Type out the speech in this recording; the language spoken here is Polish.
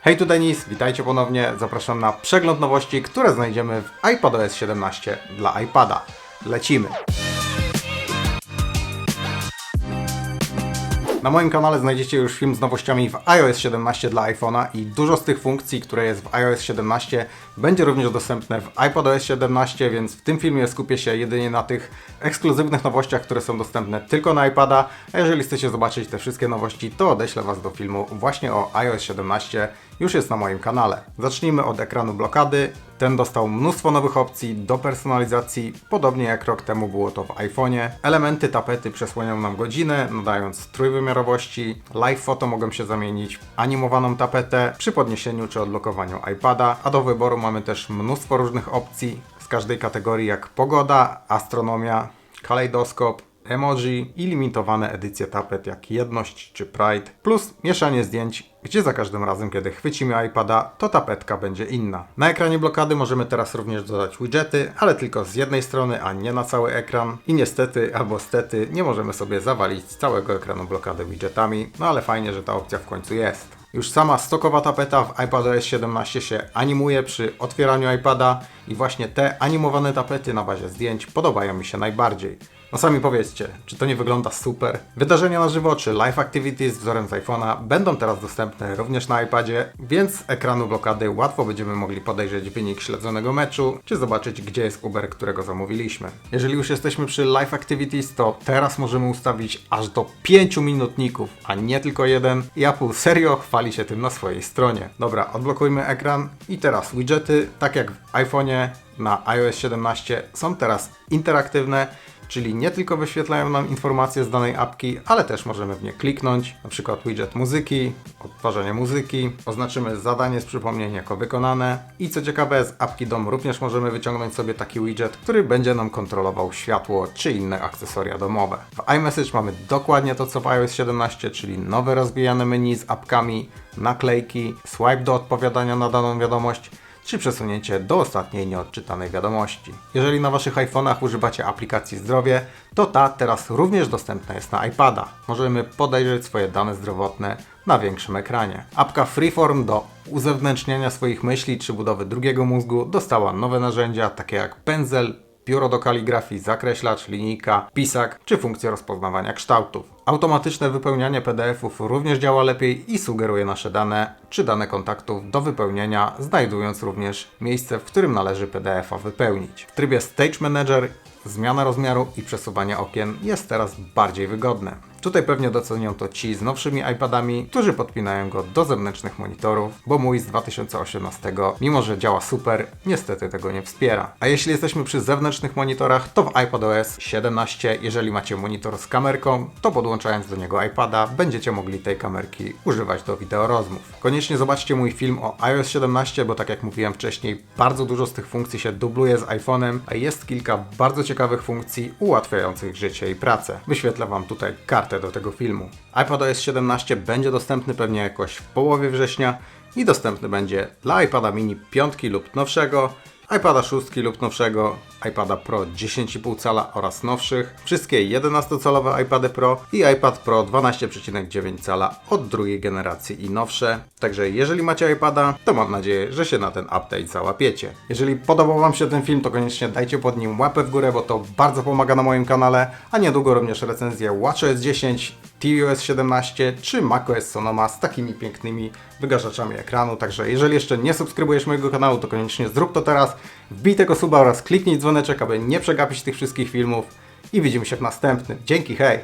Hej, tu Denis, witajcie ponownie. Zapraszam na przegląd nowości, które znajdziemy w iPadOS 17 dla iPada. Lecimy! Na moim kanale znajdziecie już film z nowościami w iOS 17 dla iPhone'a i dużo z tych funkcji, które jest w iOS 17 będzie również dostępne w iPadOS 17, więc w tym filmie skupię się jedynie na tych ekskluzywnych nowościach, które są dostępne tylko na iPada, a jeżeli chcecie zobaczyć te wszystkie nowości, to odeślę Was do filmu właśnie o iOS 17, już jest na moim kanale. Zacznijmy od ekranu blokady. Ten dostał mnóstwo nowych opcji do personalizacji, podobnie jak rok temu było to w iPhone'ie. Elementy tapety przesłaniają nam godzinę, nadając trójwymiarowości. Live Photo mogą się zamienić w animowaną tapetę przy podniesieniu czy odblokowaniu iPada, a do wyboru mamy też mnóstwo różnych opcji z każdej kategorii jak pogoda, astronomia, kalejdoskop, emoji i limitowane edycje tapet jak Jedność czy Pride, plus mieszanie zdjęć, gdzie za każdym razem, kiedy chwycimy iPada, to tapetka będzie inna. Na ekranie blokady możemy teraz również dodać widgety, ale tylko z jednej strony, a nie na cały ekran. I niestety, albo stety, nie możemy sobie zawalić całego ekranu blokady widgetami, no ale fajnie, że ta opcja w końcu jest. Już sama stokowa tapeta w iPadOS 17 się animuje przy otwieraniu iPada i właśnie te animowane tapety na bazie zdjęć podobają mi się najbardziej. No sami powiedzcie, czy to nie wygląda super? Wydarzenia na żywo czy live activities wzorem z iPhone'a będą teraz dostępne również na iPadzie, więc z ekranu blokady łatwo będziemy mogli podejrzeć wynik śledzonego meczu, czy zobaczyć gdzie jest Uber, którego zamówiliśmy. Jeżeli już jesteśmy przy live activities, to teraz możemy ustawić aż do 5 minutników, a nie tylko jeden i Apple serio chwali się tym na swojej stronie. Dobra, odblokujmy ekran i teraz widgety, tak jak w iPhone'ie na iOS 17 są teraz interaktywne, czyli nie tylko wyświetlają nam informacje z danej apki, ale też możemy w nie kliknąć, przykład widget muzyki, odtwarzanie muzyki, oznaczymy zadanie z przypomnień jako wykonane i co ciekawe z apki DOM również możemy wyciągnąć sobie taki widget, który będzie nam kontrolował światło czy inne akcesoria domowe. W iMessage mamy dokładnie to co w iOS 17, czyli nowe rozwijane menu z apkami, naklejki, swipe do odpowiadania na daną wiadomość, czy przesunięcie do ostatniej nieodczytanej wiadomości. Jeżeli na Waszych iPhone'ach używacie aplikacji Zdrowie, to ta teraz również dostępna jest na iPada. Możemy podejrzeć swoje dane zdrowotne na większym ekranie. Apka Freeform do uzewnętrzniania swoich myśli czy budowy drugiego mózgu dostała nowe narzędzia takie jak pędzel, biuro do kaligrafii, zakreślacz, linijka, pisak czy funkcję rozpoznawania kształtów. Automatyczne wypełnianie PDF-ów również działa lepiej i sugeruje nasze dane czy dane kontaktów do wypełnienia, znajdując również miejsce, w którym należy PDF-a wypełnić. W trybie Stage Manager zmiana rozmiaru i przesuwanie okien jest teraz bardziej wygodne. Tutaj pewnie docenią to ci z nowszymi iPadami, którzy podpinają go do zewnętrznych monitorów, bo mój z 2018, mimo że działa super, niestety tego nie wspiera. A jeśli jesteśmy przy zewnętrznych monitorach, to w iPadOS 17, jeżeli macie monitor z kamerką, to podłączając do niego iPada, będziecie mogli tej kamerki używać do wideorozmów. Koniecznie zobaczcie mój film o iOS 17, bo tak jak mówiłem wcześniej, bardzo dużo z tych funkcji się dubluje z iPhone'em, a jest kilka bardzo ciekawych funkcji ułatwiających życie i pracę. Wyświetlę Wam tutaj kartę do tego filmu. iPadOS 17 będzie dostępny pewnie jakoś w połowie września i dostępny będzie dla iPada mini 5 lub nowszego, iPada 6 lub nowszego, iPada Pro 10,5 cala oraz nowszych, wszystkie 11-calowe iPady Pro i iPad Pro 12,9 cala od drugiej generacji i nowsze. Także jeżeli macie iPada, to mam nadzieję, że się na ten update załapiecie. Jeżeli podobał Wam się ten film, to koniecznie dajcie pod nim łapę w górę, bo to bardzo pomaga na moim kanale, a niedługo również recenzję WatchOS 10, tvOS 17 czy macOS Sonoma z takimi pięknymi wygaszaczami ekranu. Także jeżeli jeszcze nie subskrybujesz mojego kanału, to koniecznie zrób to teraz. Wbij tego suba oraz kliknij dzwoneczek, aby nie przegapić tych wszystkich filmów. I widzimy się w następnym. Dzięki, hej!